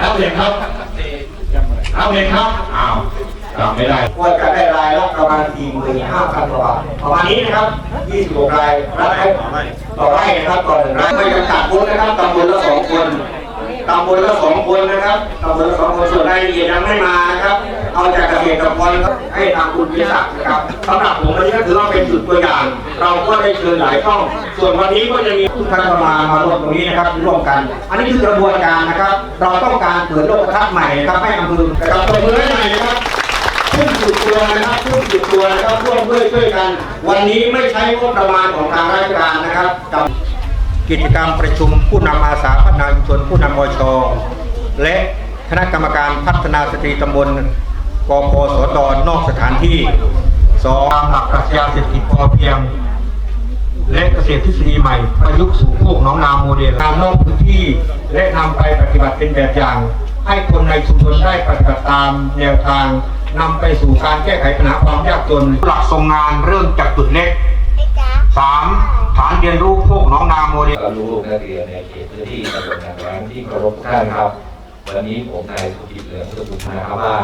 เอาเห็นครับเอาเห็นครับอ้าวจำไม่ได้ควรจะได้รายละประมาณ4 5 0 0 0กว่าบาทประมาณนี้นะครับ26รายรับให้ต่อไร่นะครับต่อหนึ่งไร่ไม่จำกัดคนนะครับตำบลละสองคนตำบลละสองคนนะครับตำบลละสองคนส่วนรายละเอียดยังไม่มานะครับ เอาจากเกษตรกรครับให้ทางคุณพิศักดิ์นะครับสำหรับผมวันนี้ก็ถือว่าเป็นจุดตัวอย่าง เราก็ได้เชิญหลายช่อง ส่วนวันนี้ก็จะมีทุกท่านมามาร่วมตรงนี้นะครับร่วมกัน อันนี้คือกระบวนการนะครับ เราต้องการเปิดโลกทัศน์ใหม่นะครับให้อำเภอนะครับตบมือให้หน่อยนะครับขึ้นจุดตัวนะครับขึ้นจุดตัวนะครับร่วมด้วยช่วยกัน วันนี้ไม่ใช้งบประมาณของทางราชการนะครับกับกิจกรรมประชุมผู้นำอาสาพัฒนาชุมชนผู้นำอชและคณะกรรมการพัฒนาสตรีตำบล กพสตนอกสถานที่สองหลักปรัชญาเศรษฐกิจพอเพียง และเกษตรทฤษฎีใหม่ ประยุกต์สู่พวกน้องนาโมเดลตามนอกพื้นที่และนำไปปฏิบัติเป็นแบบอย่าง ให้คนในชุมชนได้ปฏิบัติตามแนวทางนำไปสู่การแก้ไขปัญหาความยากจนหลักทรงงานเริ่มจากจุดเล็กสามฐานเรียนรู้พวกน้องนาโมเดลกับลูกนักเรียนในเขตพื้นที่ตำบลนางแร้งที่เคารพทุกท่านครับ วันนี้ผมนายสุกิจเหลืองสุขุมนะครับว่า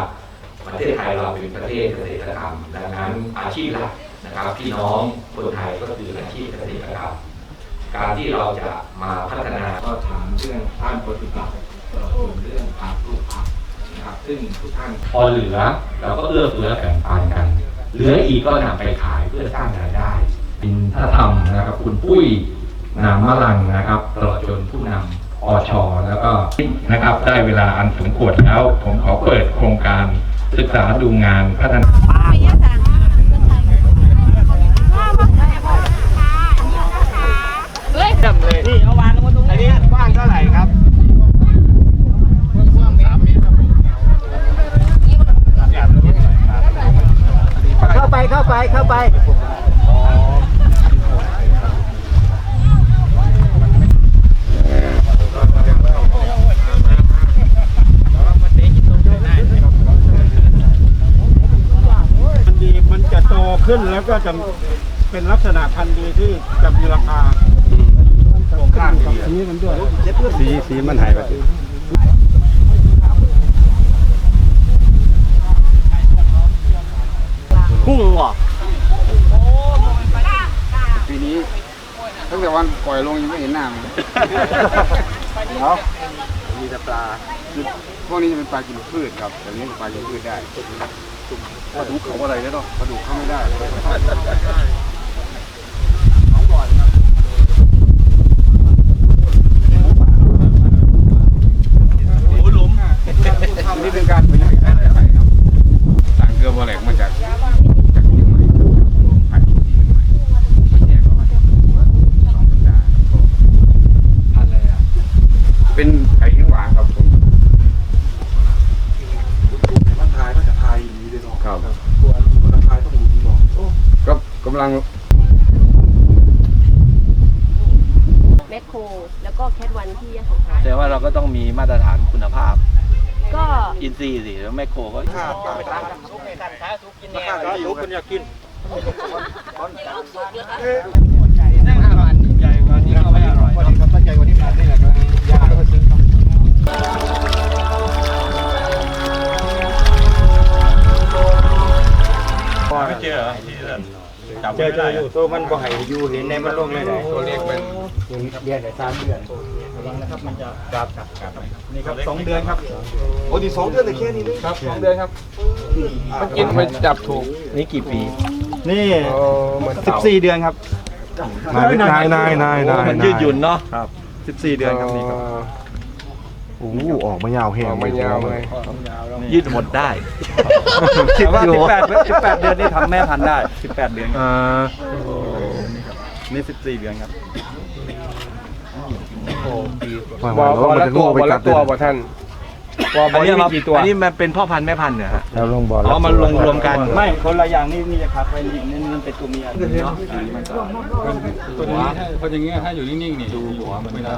ประเทศไทยเราเป็นประเทศเกษตรกรรม ดังนั้นอาชีพหลักนะครับพี่น้องคนไทยก็คืออาชีพเกษตรกรรม การที่เราจะมาพัฒนาก็ถามเรื่องด้านปฏิบัติตลอดถึงเรื่องการปลูกผักนะครับซึ่งทุกท่านพอเหลือเราก็เอื้อเฟื้อแบ่งปันกัน เหลืออีกก็นำไปขายเพื่อสร้างรายได้เป็นท่าธรรมนะครับ คุณปุ้ยนามมะลังนะครับตลอดจนผู้นำอชแล้วก็นะครับได้เวลาอันสมควรแล้ว ผมขอเปิดโครงการ ศึกษาดูงานพัฒนานี่เอาวางไว้ตรงนี้กว้างเท่าไหร่ครับเข้าไปเข้าไปเข้าไป มันดีมันจะโต ขึ้นแล้วก็จะเป็นลักษณะพันธุ์ดีที่จะมีราคาโครงข้างดีสีมันด้วยสีสีมันหายไปพุ่งว่ะปีนี้ตั้งแต่วันปล่อยลงยังไม่เห็นหน้ามันเลยเอามีแต่ปลาคือพวกนี้จะเป็นปลากินพืชครับแต่นี้เป็นปลากินพืชได้ ปลาดุกเขาอะไรเนี่ยเนาะปลาดุกเขาไม่ได้ หมูหลุม อันนี้เป็นการประหยัดค่าใช้จ่ายครับสั่งเกลือโบแลกมาจากจากเชียงใหม่ขายที่เชียงใหม่มาแยกออกมาสองสัปดาห์ครับผมพันอะไรอะเป็นไก่เขียวหวานครับผม มันทายมันจะทายอย่างนี้เลยเนาะ ครับ ตัวมันทายต้องหมุนเนาะ ก็กำลังแมคโคร แล้วก็แคทวันที่ยะโสธรแต่ว่าเราก็ต้องมีมาตรฐานคุณภาพ ก็อินทรีย์สิแล้วแมคโครก็ราคาดีคนอยากกินใหญ่กว่านี้ก็ไม่อร่อยวันนี้ครับตั้งใจวันนี้ผ่านนี่แหละครับยาก็ซื้อ เจไม่อเจได้ออยู่ตัวมันบ่ให้อยู่เห็นในมันลงเลยได้ตัวเลขเป็นเดือนแต่สามเดือนระวังนะครับมันจะกลับกลับกลับนี่ครับสองเดือนครับโอ้ดีสองเดือนแต่แค่นี้ครับสองเดือนครับเมื่อกี้ไปจับถูกนี่กี่ปี นี่เหมือนสิบสี่เดือนครับนายนายนายนายนายมันยืดหยุ่นเนาะครับสิบสี่เดือนครับนี่ครับ โอ้โหออกมายาวแห้งออกมายาวเลยยืดหมดได้สิบว่าสิบแปดสิบแปดเดือนนี่ทำแม่พันธุ์ได้สิบแปดเดือนครับอ่านี่สิบสี่เดือนครับหวานๆแล้วมันจะโง่ไปกัดเลยอันนี้มาอันนี้มันเป็นพ่อพันธุ์แม่พันธุ์เหรอฮะแล้วลงบอลอ๋อมันรวมรวมกันไม่คนละอย่างนี่นี่จะคัดไว้นี่นี่มันเป็นตัวเมียตัวนี้ถ้าคนอย่างเงี้ยถ้าอยู่นิ่งๆนี่ดูหัวมันไม่ได้